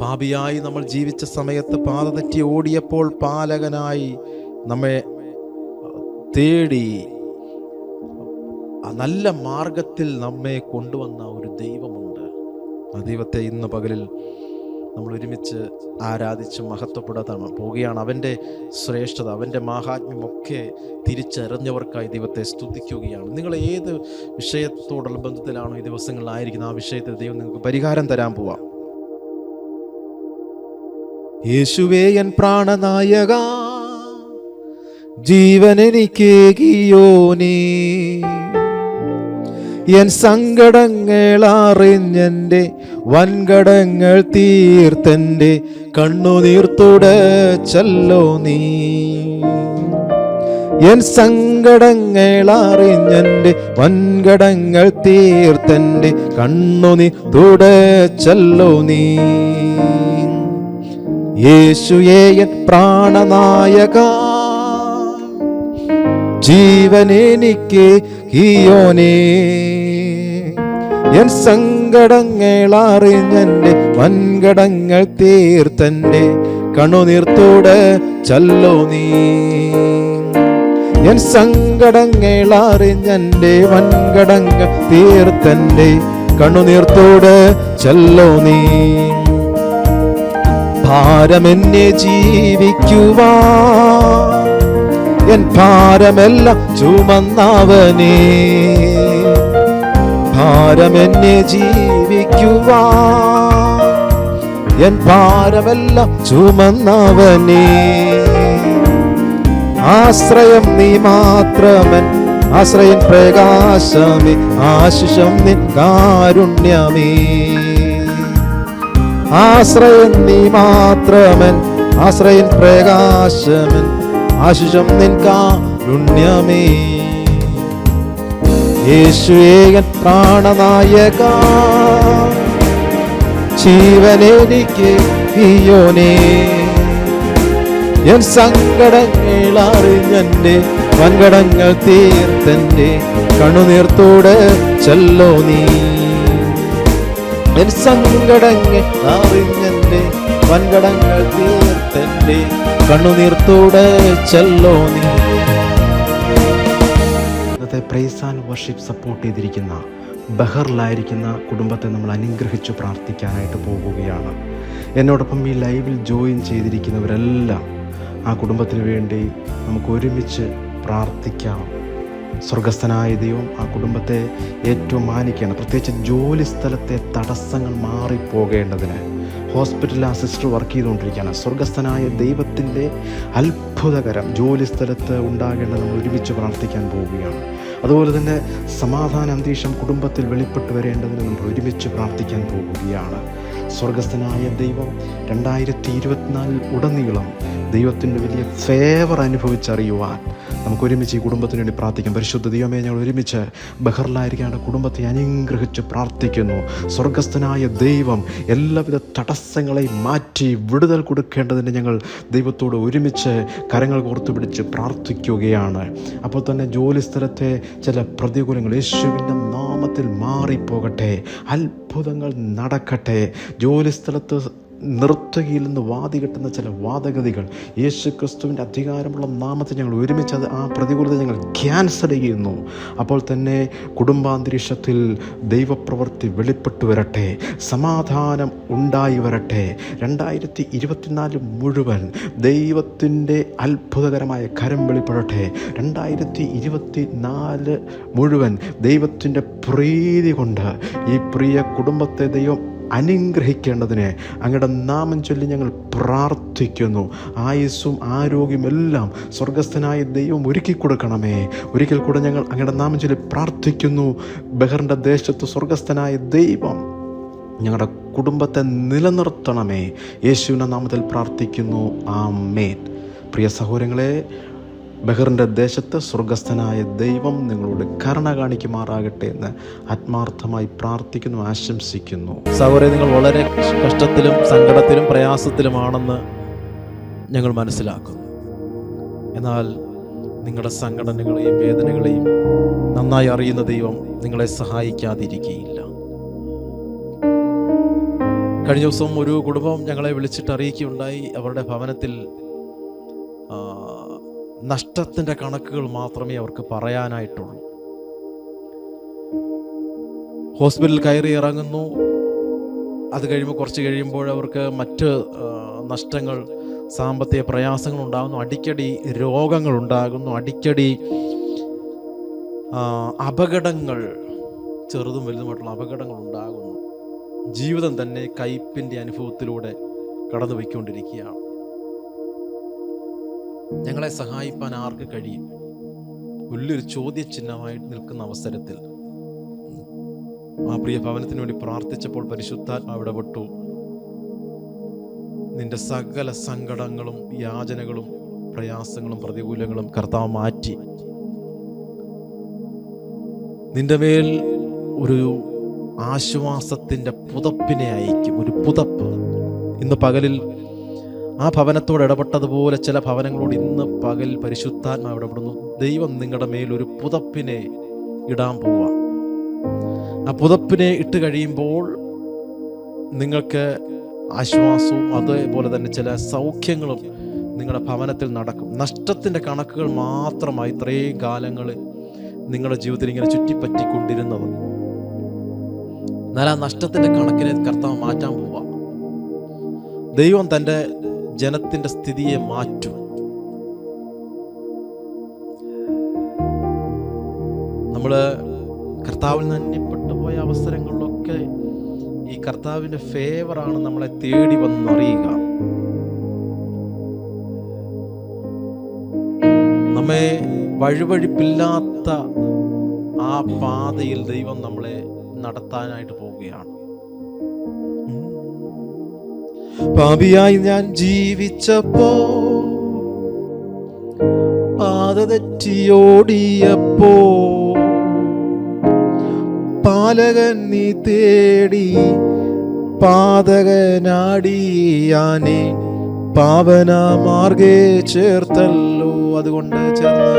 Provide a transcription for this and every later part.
പാപിയായി നമ്മൾ ജീവിച്ച സമയത്ത് പാത തെറ്റി ഓടിയപ്പോൾ പാലകനായി നമ്മെ തേടി നല്ല മാർഗത്തിൽ നമ്മെ കൊണ്ടുവന്ന ഒരു ദൈവമുണ്ട്. ആ ദൈവത്തെ ഇന്ന് പകലിൽ നമ്മൾ ഒരുമിച്ച് ആരാധിച്ച് മഹത്വപ്പെടാതാണ്. പോവുകയാണ് അവന്റെ ശ്രേഷ്ഠത അവന്റെ മാഹാത്മ്യമൊക്കെ തിരിച്ചറിഞ്ഞവർക്കായി ദൈവത്തെ സ്തുതിക്കുകയാണ്. നിങ്ങൾ ഏത് വിഷയത്തോടുള്ള ബന്ധത്തിലാണോ ഈ ദിവസങ്ങളിലായിരിക്കുന്നത് ആ വിഷയത്തിൽ ദൈവം നിങ്ങൾക്ക് പരിഹാരം തരാൻ പോവാം. യേശുവേ എൻ പ്രാണനായക ജീവൻ എനിക്കേകിയോനീ എൻ സങ്കടങ്ങൾ അറിഞ്ഞെന്റെ വൻകടങ്ങൾ തീർത്തെന്റെ കണ്ണുനീർത്തുടച്ചല്ലോ നീ? എൻ സങ്കടങ്ങൾ അറിഞ്ഞെന്റെ വൻകടങ്ങൾ തീർത്തെന്റെ കണ്ണുനീർ തുടച്ചല്ലോ നീ? യേശുയേ എൻ പ്രാണനായക ജീവനെനിക്ക് ഹിയോനേ എൻ സങ്കടങ്ങൾ അറിഞ്ഞെന്റെ വൻകടങ്ങൾ തീർത്തന്റെ കണുനീർത്തോട് ചല്ലോ നീ. എൻ സങ്കടങ്ങൾ അറിഞ്ഞെന്റെ വൻകടങ്ങൾ തീർത്തന്റെ കണുനീർത്തോട് ചല്ലോ നീ. ഭാരമെന്നെ ജീവിക്കുവാ. എൻ ഭാരമെല്ലാം ചുമന്നവനേ. ഭാരമെന്നെ ജീവിക്കുവാ. എൻ ഭാരമെല്ലാം ചുമന്നവനേ. ആശ്രയം നീ മാത്രമൻ ആശ്രയൻ പ്രകാശമേ ആശിഷം നിൻ കാരുണ്യമേ. ആശ്രയൻ നീ മാത്രമൻ ആശ്രയൻ പ്രകാശമൻ. ആശിഷം നിൻ കാരുണ്യമേ. യേശുവേകൻ പ്രാണനായക ജീവനെനിക്ക് ഹിയോനേ എൻ സങ്കടങ്ങൾ അറിഞ്ഞെന്റെ വൻകടങ്ങൾ തീർത്തന്റെ കണുനീർത്തോടെ ചെല്ലോ നീ. എൻ സങ്കടങ്ങൾ അറിഞ്ഞെന്റെ വൻകടങ്ങൾ തീർത്തെന്റെ കണ്ണുനീർത്തൂടെ ചെല്ലോ നീ. ഇന്നത്തെ പ്രൈസ് ആൻഡ് വർഷിപ്പ് സപ്പോർട്ട് ചെയ്തിരിക്കുന്ന ബഹറിലായിരിക്കുന്ന കുടുംബത്തെ നമ്മൾ അനുഗ്രഹിച്ചു പ്രാർത്ഥിക്കാനായിട്ട് പോകുകയാണ്. എന്നോടൊപ്പം ഈ ലൈവിൽ ജോയിൻ ചെയ്തിരിക്കുന്നവരെല്ലാം ആ കുടുംബത്തിന് വേണ്ടി നമുക്ക് ഒരുമിച്ച് പ്രാർത്ഥിക്കാം. സ്വർഗസ്ഥനായ ദൈവം ആ കുടുംബത്തെ ഏറ്റവും മാനിക്കുകയാണ്. പ്രത്യേകിച്ച് ജോലി സ്ഥലത്തെ തടസ്സങ്ങൾ മാറിപ്പോകേണ്ടതിന് ഹോസ്പിറ്റലിൽ ആ സിസ്റ്റർ വർക്ക് ചെയ്തുകൊണ്ടിരിക്കുകയാണ്. സ്വർഗസ്ഥനായ ദൈവത്തിന്റെ അത്ഭുതകരം ജോലി സ്ഥലത്ത് ഉണ്ടാകേണ്ടത് നമ്മൾ ഒരുമിച്ച് പ്രാർത്ഥിക്കാൻ പോവുകയാണ്. അതുപോലെ തന്നെ സമാധാന അന്തരീക്ഷം കുടുംബത്തിൽ വെളിപ്പെട്ട് വരേണ്ടതിന് നമ്മൾ ഒരുമിച്ച് പ്രാർത്ഥിക്കാൻ പോവുകയാണ്. സ്വർഗസ്ഥനായ ദൈവം രണ്ടായിരത്തി ഇരുപത്തിനാലിൽ ഉടനീളം ദൈവത്തിന്റെ വലിയ ഫേവർ അനുഭവിച്ചറിയുവാൻ നമുക്ക് ഒരുമിച്ച് ഈ കുടുംബത്തിന് വേണ്ടി പ്രാർത്ഥിക്കാം. പരിശുദ്ധ ദൈവമേ ഞങ്ങൾ ഒരുമിച്ച് ബഹറിലായിരിക്കേണ്ട കുടുംബത്തെ അനുഗ്രഹിച്ച് പ്രാർത്ഥിക്കുന്നു. സ്വർഗസ്ഥനായ ദൈവം എല്ലാവിധ തടസ്സങ്ങളെയും മാറ്റി വിടുതൽ കൊടുക്കേണ്ടതിന് ഞങ്ങൾ ദൈവത്തോട് ഒരുമിച്ച് കരങ്ങൾ കോർത്തു പിടിച്ച് പ്രാർത്ഥിക്കുകയാണ്. അപ്പോൾ തന്നെ ജോലി സ്ഥലത്തെ ചില പ്രതികൂലങ്ങൾ യേശുവിന്റെ നാമത്തിൽ മാറിപ്പോകട്ടെ. അത്ഭുതങ്ങൾ നടക്കട്ടെ. ജോലി സ്ഥലത്ത് നിർത്തുകയിൽ നിന്ന് വാതി കിട്ടുന്ന ചില വാദഗതികൾ. യേശു ക്രിസ്തുവിന്റെ അധികാരമുള്ള നാമത്തെ ഞങ്ങൾ ഒരുമിച്ച് അത് ആ പ്രതികൂലത ഞങ്ങൾ ക്യാൻസൽ ചെയ്യുന്നു. അപ്പോൾ തന്നെ കുടുംബാന്തരീക്ഷത്തിൽ ദൈവപ്രവൃത്തി വെളിപ്പെട്ടു വരട്ടെ സമാധാനം ഉണ്ടായി വരട്ടെ. രണ്ടായിരത്തി ഇരുപത്തിനാല് മുഴുവൻ ദൈവത്തിന്റെ അത്ഭുതകരമായ കരം വെളിപ്പെടട്ടെ. രണ്ടായിരത്തി ഇരുപത്തി നാല് മുഴുവൻ ദൈവത്തിന്റെ പ്രീതി കൊണ്ട് ഈ പ്രിയ കുടുംബത്തെ ദൈവം അനുഗ്രഹിക്കേണ്ടതിന് അങ്ങയുടെ നാമം ചൊല്ലി ഞങ്ങൾ പ്രാർത്ഥിക്കുന്നു. ആയുസ്സും ആരോഗ്യം എല്ലാം സ്വർഗസ്ഥനായ ദൈവം ഒരുക്കി കൊടുക്കണമേ. ഒരിക്കൽ കൂടെ ഞങ്ങൾ അങ്ങയുടെ നാമം ചൊല്ലി പ്രാർത്ഥിക്കുന്നു. ബഹറിന്റെ ദേശത്ത് സ്വർഗസ്ഥനായ ദൈവം ഞങ്ങളുടെ കുടുംബത്തെ നിലനിർത്തണമേ. യേശുവിന്റെ നാമത്തിൽ പ്രാർത്ഥിക്കുന്നു. ആ മേൻ പ്രിയ സഹോദരങ്ങളെ ബഹറിന്റെ ദേശത്ത് സ്വർഗസ്ഥനായ ദൈവം നിങ്ങളോട് കരുണ കാണിക്കുമാറാകട്ടെ എന്ന് ആത്മാർത്ഥമായി പ്രാർത്ഥിക്കുന്നു ആശംസിക്കുന്നു. സൗരെ നിങ്ങൾ വളരെ കഷ്ടത്തിലും സങ്കടത്തിലും പ്രയാസത്തിലുമാണെന്ന് ഞങ്ങൾ മനസ്സിലാക്കുന്നു. എന്നാൽ നിങ്ങളുടെ സംഘടനകളെയും വേദനകളെയും നന്നായി അറിയുന്ന ദൈവം നിങ്ങളെ സഹായിക്കാതിരിക്കുകയില്ല കഴിഞ്ഞ ദിവസം ഒരു കുടുംബം ഞങ്ങളെ വിളിച്ചിട്ട് അറിയിക്കുകയുണ്ടായി. അവരുടെ ഭവനത്തിൽ നഷ്ടത്തിന്റെ കണക്കുകൾ മാത്രമേ അവർക്ക് പറയാനായിട്ടുള്ളൂ. ഹോസ്പിറ്റലിൽ കയറി ഇറങ്ങുന്നു. അത് കഴിയുമ്പോൾ കുറച്ച് കഴിയുമ്പോൾ അവർക്ക് മറ്റ് നഷ്ടങ്ങൾ സാമ്പത്തിക പ്രയാസങ്ങൾ ഉണ്ടാകുന്നു. അടിക്കടി രോഗങ്ങൾ ഉണ്ടാകുന്നു. അടിക്കടി അപകടങ്ങൾ ചെറുതും വലുതുമായിട്ടുള്ള അപകടങ്ങൾ ഉണ്ടാകുന്നു. ജീവിതം തന്നെ കയ്പിന്റെ അനുഭവത്തിലൂടെ കടന്നു പോയിക്കൊണ്ടിരിക്കുകയാണ് ഞങ്ങളെ സഹായിപ്പാൻ ആർക്ക് കഴിയും? വലിയൊരു ചോദ്യചിഹ്നമായി നിൽക്കുന്ന അവസരത്തിൽ. ആ പ്രിയ ഭവനത്തിന് വേണ്ടി പ്രാർത്ഥിച്ചപ്പോൾ പരിശുദ്ധാത്മാവ് ഇടപെട്ടു നിന്റെ സകല സങ്കടങ്ങളും യാചനകളും പ്രയാസങ്ങളും പ്രതികൂലങ്ങളും കർത്താവ് മാറ്റി. നിന്റെ മേൽ ഒരു ആശ്വാസത്തിന്റെ പുതപ്പിനെ അയക്കും ഒരു പുതപ്പ്. ഇന്ന് പകലിൽ ആ ഭവനത്തോട് ഇടപെട്ടതുപോലെ ചില ഭവനങ്ങളോട് ഇന്ന് പകൽ പരിശുദ്ധാത്മാവ് ഇടപെടുന്നു. ദൈവം നിങ്ങളുടെ മേൽ ഒരു പുതപ്പിനെ ഇടാൻ പോവുക. ആ പുതപ്പിനെ ഇട്ട് കഴിയുമ്പോൾ നിങ്ങൾക്ക് ആശ്വാസവും അതേപോലെ തന്നെ ചില സൗഖ്യങ്ങളും നിങ്ങളുടെ ഭവനത്തിൽ നടക്കും. നഷ്ടത്തിന്റെ കണക്കുകൾ മാത്രമായി ഇത്രയും കാലങ്ങൾ നിങ്ങളുടെ ജീവിതത്തിൽ ഇങ്ങനെ ചുറ്റിപ്പറ്റിക്കൊണ്ടിരുന്നത്. എന്നാൽ ആ നഷ്ടത്തിന്റെ കണക്കിനെ കർത്താവ് മാറ്റാൻ പോവാ ദൈവം തന്റെ ജനത്തിന്റെ സ്ഥിതിയെ മാറ്റും നമ്മൾ കർത്താവിൽ നിന്ന് അന്യപ്പെട്ടു പോയ അവസരങ്ങളിലൊക്കെ ഈ കർത്താവിന്റെ ഫേവറാണ് നമ്മളെ തേടി വന്നറിയുക. നമ്മെ വഴുവഴിപ്പില്ലാത്ത ആ പാതയിൽ ദൈവം നമ്മളെ നടത്താനായിട്ട് പോവുകയാണ്. പാപിയായി ഞാൻ ജീവിച്ചപ്പോ പാത തെറ്റിയോടിയപ്പോ പാലകൻ നീ തേടി പാതകനാടിയാനെ പാവന മാർഗേ ചേർത്തല്ലോ. അതുകൊണ്ട് ചേർന്ന്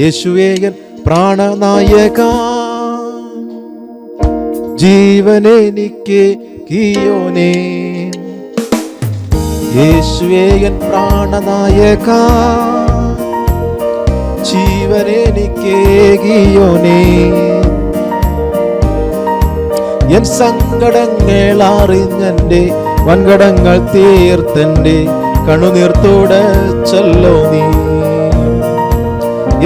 യേശുവേയൻ പ്രാണനായക ജീവനെനിക്ക് കിയോനേ യേശുവേയൻ പ്രാണനായക ജീവനെനിക്ക് കിയോനേ എൻ സങ്കടങ്ങൾ അറിഞ്ഞെന്റെ വൻകടങ്ങൾ കണുനീർത്തോടെ ചൊല്ലോ നീ.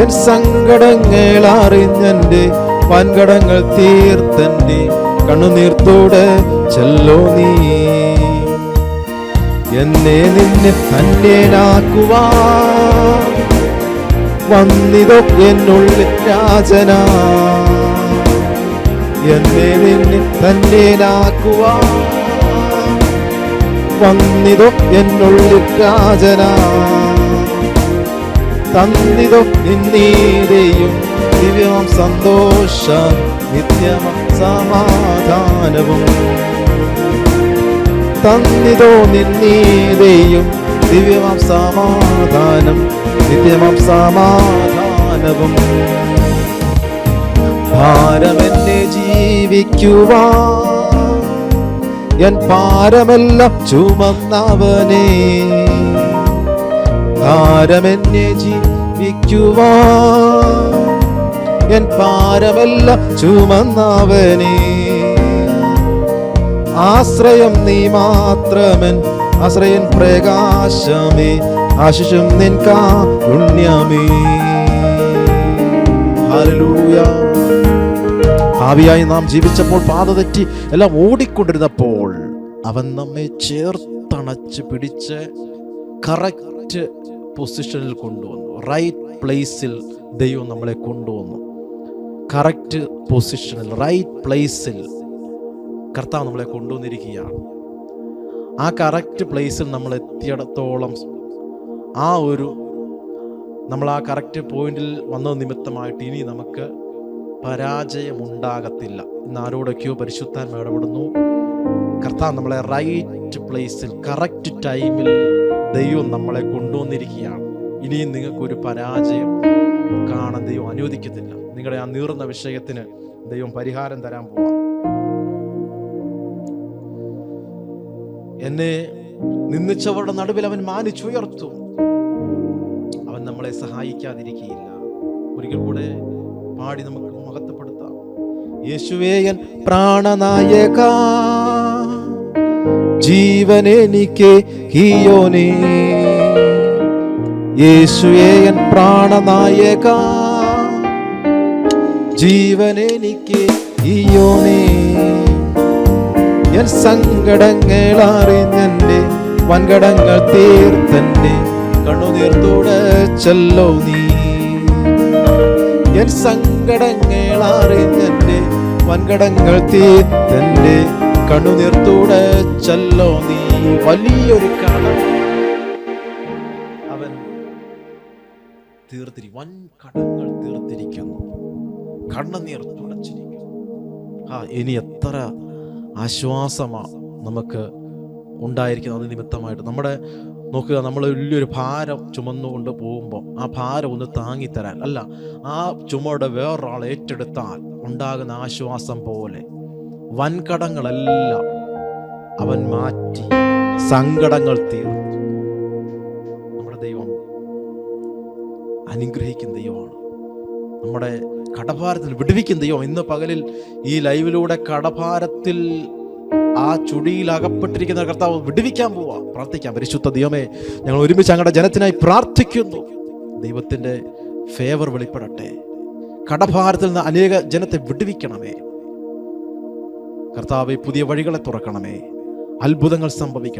എൻ സങ്കടങ്ങൾ അറിഞ്ഞെന്റെ വൻകടങ്ങൾ തീർത്തന്റെ കണ്ണുനീർത്തോടെ ചെല്ലോ നീ. എന്നെ നിന്നെ തന്നേനാക്കുവാ വന്നിതോ എന്നുള്ളിൽ രാജനാ. എന്നെ നിന്നെ തന്നേനാക്കുവാ വന്നിതോ എന്നുള്ളിൽ രാജനാ. തന്നിതോ നിന്നീരെയും ദിവ്യം സന്തോഷം നിത്യമ സമാധാനവും. തന്നിതോ നിന്നീരെയും ദിവ്യമാം സമാധാനം നിത്യമാം സമാധാനവും. ഭാരമെന്നെ ജീവിക്കുവാ എൻ ഭാരമെല്ലാം ചുമന്നവനെ. ഭാരമെന്നെ ജീവിക്കുവാ എൻ ഭാരമെല്ലാം ചുമന്നവനേ. ആശ്രയം നീ മാത്രമൻ ആശ്രയൻ പ്രകാശമേ ആശിഷം നിൻ ഹല്ലേലൂയ. ഭാവിയായി നാം ജീവിച്ചപ്പോൾ പാത തെറ്റി എല്ലാം ഓടിക്കൊണ്ടിരുന്നപ്പോൾ അവൻ നമ്മെ ചേർത്തണച്ച് പിടിച്ച് കറക്റ്റ് പൊസിഷനിൽ കൊണ്ടുവന്നു. റൈറ്റ് പ്ലേസിൽ ദൈവം നമ്മളെ കൊണ്ടുവന്നു. കറക്റ്റ് പൊസിഷനിൽ റൈറ്റ് പ്ലേസിൽ കർത്താവ് നമ്മളെ കൊണ്ടുവന്നിരിക്കുകയാണ്. ആ കറക്റ്റ് പ്ലേസിൽ നമ്മൾ എത്തിയിടത്തോളം ആ ഒരു നമ്മൾ ആ കറക്റ്റ് പോയിന്റിൽ വന്ന നിമിത്തമായിട്ട് ഇനി നമുക്ക് പരാജയമുണ്ടാകത്തില്ല. ഇന്ന് ആരോടൊക്കെയോ പരിശുദ്ധാൻ ഇടപെടുന്നു. കർത്താവ് നമ്മളെ റൈറ്റ് പ്ലേസിൽ കറക്റ്റ് ടൈമിൽ ദൈവം നമ്മളെ കൊണ്ടുവന്നിരിക്കുകയാണ്. ഇനിയും നിങ്ങൾക്കൊരു പരാജയം കാണാൻ ദൈവം അനുവദിക്കത്തില്ല. നിങ്ങളുടെ ആ നീറുന്ന വിഷയത്തിന് ദൈവം പരിഹാരം തരാൻ പോവാം. എന്നെ നിന്നിച്ചവരുടെ നടുവിൽ അവൻ മാനിച്ചുയർത്തും. അവൻ നമ്മളെ സഹായിക്കാതിരിക്കുകയില്ല ഒരിക്കൽ കൂടെ പാടി നമുക്ക് മഹത്വപ്പെടുത്താം. യേശുവേയൻ പ്രാണനായക ജീവനെനിക്ക് ഹിയോനേ യേശുവേ എൻ പ്രാണനായക ജീവനെനിക്ക് ഹിയോനേ എൻ സങ്കടങ്ങൾ വൻകടങ്ങൾ തീർത്തന്നെ കണ്ണുനീർ തുടച്ചല്ലോ നീ. എൻ സങ്കടങ്ങൾ വൻകടങ്ങൾ തീർത്തന്നെ കണ്ണുനീർ തുടച്ചല്ലോ നീ. വലിയൊരു കടം അവൻ തീർത്തിരി വൻ കടങ്ങൾ തീർത്തിരിക്കുന്നു. കണ്ണുനീർ തുടച്ചിരിക്കുന്നു. ആ ഇനി എത്ര ആശ്വാസമാ നമുക്ക് ഉണ്ടായിരിക്കുന്നത് അത് നിമിത്തമായിട്ട്. നമ്മുടെ നോക്കുക നമ്മൾ വലിയൊരു ഭാരം ചുമന്നുകൊണ്ട് പോകുമ്പോൾ ആ ഭാരം ഒന്ന് താങ്ങിത്തരാൻ. അല്ല ആ ചുമയുടെ വേറൊരാൾ ഏറ്റെടുത്താൽ ഉണ്ടാകുന്ന ആശ്വാസം പോലെ വൻകടങ്ങളെല്ലാം അവൻ മാറ്റി സങ്കടങ്ങൾ തീർത്തു. നമ്മുടെ ദൈവം അനുഗ്രഹിക്കുന്ന ദൈവമാണ്. നമ്മുടെ കടഭാരത്തിൽ വിടുവിക്കും ദൈവം ഇന്ന് പകലിൽ ഈ ലൈവിലൂടെ കടഭാരത്തിൽ ആ ചുടിയിൽ അകപ്പെട്ടിരിക്കുന്ന കർത്താവ് വിടുവിക്കാൻ പോവാ. പ്രാർത്ഥിക്കാം. പരിശുദ്ധ ദൈവമേ ഞങ്ങൾ ഒരുമിച്ച് ഞങ്ങളുടെ ജനത്തിനായി പ്രാർത്ഥിക്കുന്നു. ദൈവത്തിന്റെ ഫേവർ വെളിപ്പെടട്ടെ. കടഭാരത്തിൽ നിന്ന് അനേക ജനത്തെ വിടുവിക്കണമേ. കർത്താവ് പുതിയ വഴികളെ തുറക്കണമേ. അത്ഭുതങ്ങൾ സംഭവിക്കണം